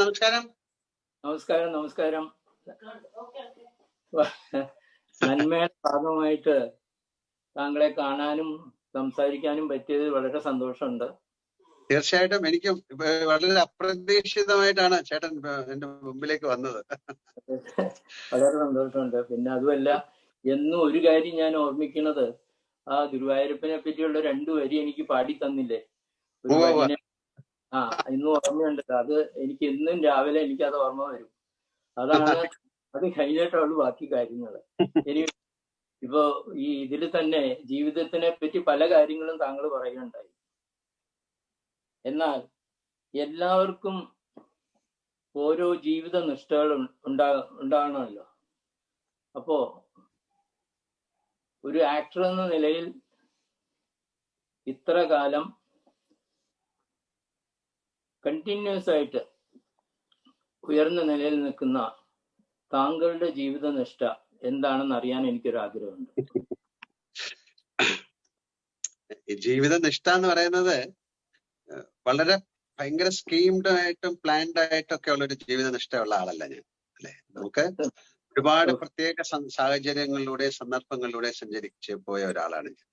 നമസ്കാരം. നമസ്കാരം നമസ്കാരം. നന്മയുടെ ഭാഗമായിട്ട് താങ്കളെ കാണാനും സംസാരിക്കാനും പറ്റിയത് വളരെ സന്തോഷമുണ്ട്. തീർച്ചയായിട്ടും എനിക്കും വളരെ അപ്രതീക്ഷിതമായിട്ടാണ് ചേട്ടൻ എന്റെ മുമ്പിലേക്ക് വന്നത്. വളരെ സന്തോഷമുണ്ട്. പിന്നെ അതുമല്ല എന്നും ഒരു കാര്യം ഞാൻ ഓർമ്മിക്കുന്നത് ആ ഗുരുവായൂരപ്പനെ പറ്റിയുള്ള രണ്ടു വരി എനിക്ക് പാടി തന്നില്ലേ? ആ ഇന്ന് ഓർമ്മയുണ്ട്. അത് എനിക്ക് ഇന്നും രാവിലെ എനിക്ക് അത് ഓർമ്മ വരും. അതാണ് അത് കഴിഞ്ഞിട്ടുള്ളൂ ബാക്കി കാര്യങ്ങൾ. ഇനി ഇപ്പോ ഈ ഇതിൽ തന്നെ ജീവിതത്തിനെ പറ്റി പല കാര്യങ്ങളും താങ്കൾ പറയുകയുണ്ടായി എന്നാൽ എല്ലാവർക്കും ഓരോ ജീവിത നിഷ്ഠകൾ ഉണ്ടാ ഉണ്ടാകണമല്ലോ. അപ്പോ ഒരു ആക്ടർ എന്ന നിലയിൽ ഇത്ര കാലം കണ്ടിന്യൂസ് ആയിട്ട് ഉയർന്ന നിലയിൽ നിൽക്കുന്ന താങ്കളുടെ ജീവിത നിഷ്ഠ എന്താണെന്ന് അറിയാൻ എനിക്കൊരു ആഗ്രഹമുണ്ട് ജീവിത നിഷ്ഠ എന്ന് പറയുന്നത് വളരെ ഭയങ്കര സ്കീംഡ് ആയിട്ടും പ്ലാൻഡ് ആയിട്ടും ഒക്കെ ഉള്ള ഒരു ജീവിത നിഷ്ഠയുള്ള ആളല്ല ഞാൻ അല്ലെ? നമുക്ക് ഒരുപാട് പ്രത്യേക സാഹചര്യങ്ങളിലൂടെ സന്ദർഭങ്ങളിലൂടെ സഞ്ചരിച്ച് പോയ ഒരാളാണ് ഞാൻ.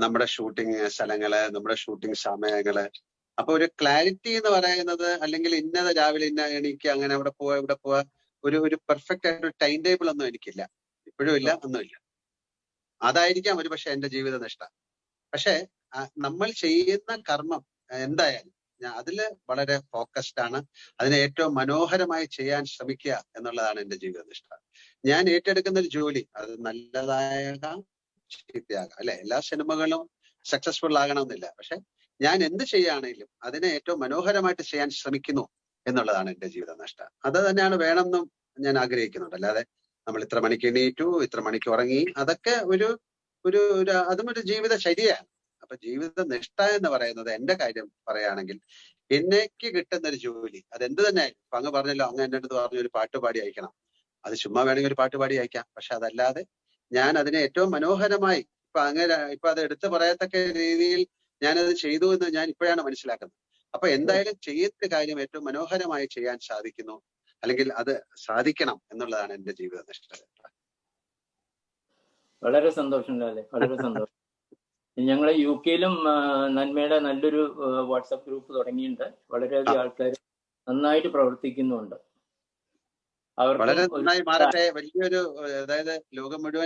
നമ്മുടെ ഷൂട്ടിംഗ് സ്ഥലങ്ങൾ നമ്മുടെ ഷൂട്ടിംഗ് സമയങ്ങൾ അപ്പൊ ഒരു ക്ലാരിറ്റി എന്ന് പറയുന്നത് അല്ലെങ്കിൽ ഇന്നത് രാവിലെ ഇന്ന എണീക്കുക അങ്ങനെ അവിടെ പോവാ ഇവിടെ പോവാ ഒരു ഒരു പെർഫെക്റ്റ് ആയിട്ട് ഒരു ടൈം ടേബിൾ ഒന്നും എനിക്കില്ല. ഇപ്പോഴും ഇല്ല ഒന്നും ഇല്ല അതായിരിക്കാം ഒരു പക്ഷെ എന്റെ ജീവിത നിഷ്ഠ പക്ഷെ നമ്മൾ ചെയ്യുന്ന കർമ്മം എന്തായാലും ഞാൻ അതിൽ വളരെ ഫോക്കസ്ഡ് ആണ്. അതിനെ ഏറ്റവും മനോഹരമായി ചെയ്യാൻ ശ്രമിക്കുക എന്നുള്ളതാണ് എന്റെ ജീവിത നിഷ്ഠ ഞാൻ ഏറ്റെടുക്കുന്ന ഒരു ജോലി അത് നല്ലതായ ചീത്തയാകാം അല്ലെ? എല്ലാ സിനിമകളും സക്സസ്ഫുൾ ആകണമെന്നില്ല. പക്ഷെ ഞാൻ എന്ത് ചെയ്യുകയാണെങ്കിലും അതിനെ ഏറ്റവും മനോഹരമായിട്ട് ചെയ്യാൻ ശ്രമിക്കുന്നു എന്നുള്ളതാണ് എന്റെ ജീവിത നഷ്ടം. അത് തന്നെയാണ് വേണമെന്നും ഞാൻ ആഗ്രഹിക്കുന്നുണ്ട്. അല്ലാതെ നമ്മൾ ഇത്ര മണിക്ക് എണീറ്റു ഇത്ര മണിക്ക് ഉറങ്ങി അതൊക്കെ ഒരു ഒരു ഒരു അതും ഒരു ജീവിത ശരിയാണ് അപ്പൊ ജീവിത നിഷ്ഠ എന്ന് പറയുന്നത് എന്റെ കാര്യം പറയുകയാണെങ്കിൽ എന്നേക്ക് കിട്ടുന്ന ഒരു ജോലി അത് എന്ത് തന്നെ. ഇപ്പൊ അങ്ങ് പറഞ്ഞല്ലോ അങ്ങ് എന്റെ അടുത്ത് പറഞ്ഞു ഒരു പാട്ട് പാടി അയക്കണം. അത് ചുമ്മാ വേണമെങ്കിൽ ഒരു പാട്ട് പാടി അയക്കാം. പക്ഷെ അതല്ലാതെ ഞാൻ അതിനെ ഏറ്റവും മനോഹരമായി ഇപ്പൊ അങ്ങനെ ഇപ്പൊ അത് എടുത്തു പറയത്തക്ക രീതിയിൽ ഞാനത് ചെയ്തു എന്ന് ഞാൻ ഇപ്പോഴാണ് മനസ്സിലാക്കുന്നത്. അപ്പൊ എന്തായാലും ചെയ്യുന്ന കാര്യം ഏറ്റവും മനോഹരമായി ചെയ്യാൻ സാധിക്കുന്നു. അല്ലെങ്കിൽ അത് സാധിക്കണം എന്നുള്ളതാണ് എന്റെ ജീവിത നിഷ്ഠ വളരെ സന്തോഷം വളരെ സന്തോഷം. ഞങ്ങൾ യു കെയിലും നന്മയുടെ നല്ലൊരു വാട്സപ്പ് ഗ്രൂപ്പ് തുടങ്ങിയിട്ടുണ്ട്. വളരെയധികം ആൾക്കാർ നന്നായിട്ട് പ്രവർത്തിക്കുന്നുണ്ട്. വളരെ നന്നായി മാറട്ടെ. വലിയൊരു അതായത് ലോകം മുഴുവൻ